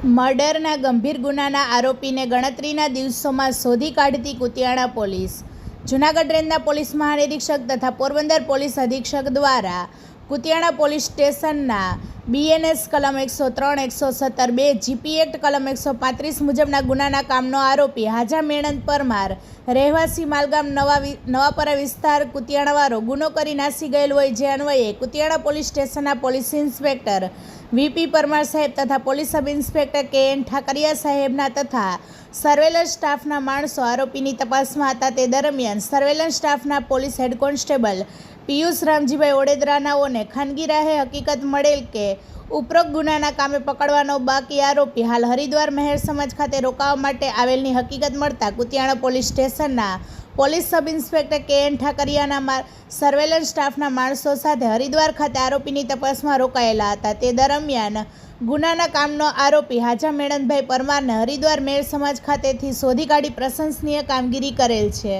મર્ડરના ગંભીર ગુનાના આરોપીને ગણતરીના દિવસોમાં શોધી કાઢતી કુતિયાણા પોલીસ. જૂનાગઢ રેન્જના પોલીસ મહાનિરીક્ષક તથા પોરબંદર પોલીસ અધિક્ષક દ્વારા કુતિયાણા પોલીસ સ્ટેશનના બીએનએસ કલમ એકસો ત્રણ, એકસો સત્તર બે, જીપી એક્ટ કલમ એકસો પાંત્રીસ મુજબના ગુનાના કામનો આરોપી હાજા મેણંદ પરમાર. રહેવાસી માલગામ નવા નવાપરા વિસ્તાર કુતિયાણાવાળો ગુનો કરી નાસી ગયેલ હોય જે અન્વયે કુતિયાણા પોલીસ સ્ટેશનના police inspector V P Parmar સાહેબ તથા police sub inspector K N Thakariya સાહેબના તથા સર્વેલન્સ સ્ટાફના માણસો આરોપીની તપાસમાં હતા તે દરમિયાન સર્વેલન્સ સ્ટાફના police head constable Piyush Ramjibhai ઓડેદરાનાઓને ખાનગી રાહે હકીકત મળેલ કે ઉપરોક્ત ગુનાના કામે પકડવાનો બાકી આરોપી હાલ હરિદ્વાર મહેર સમાજ ખાતે રોકાવા માટે આવેલની હકીકત મળતા કુતિયાણા પોલીસ સ્ટેશનના police sub inspector K N ઠાકરિયાના માર સર્વેલન્સ સ્ટાફના માણસો સાથે હરિદ્વાર ખાતે આરોપીની તપાસમાં રોકાયેલા હતા. તે દરમિયાન ગુનાના કામનો આરોપી હાજા મેણંદભાઈ પરમારને હરિદ્વાર મેળ સમાજ ખાતેથી શોધી કાઢી પ્રશંસનીય કામગીરી કરેલ છે.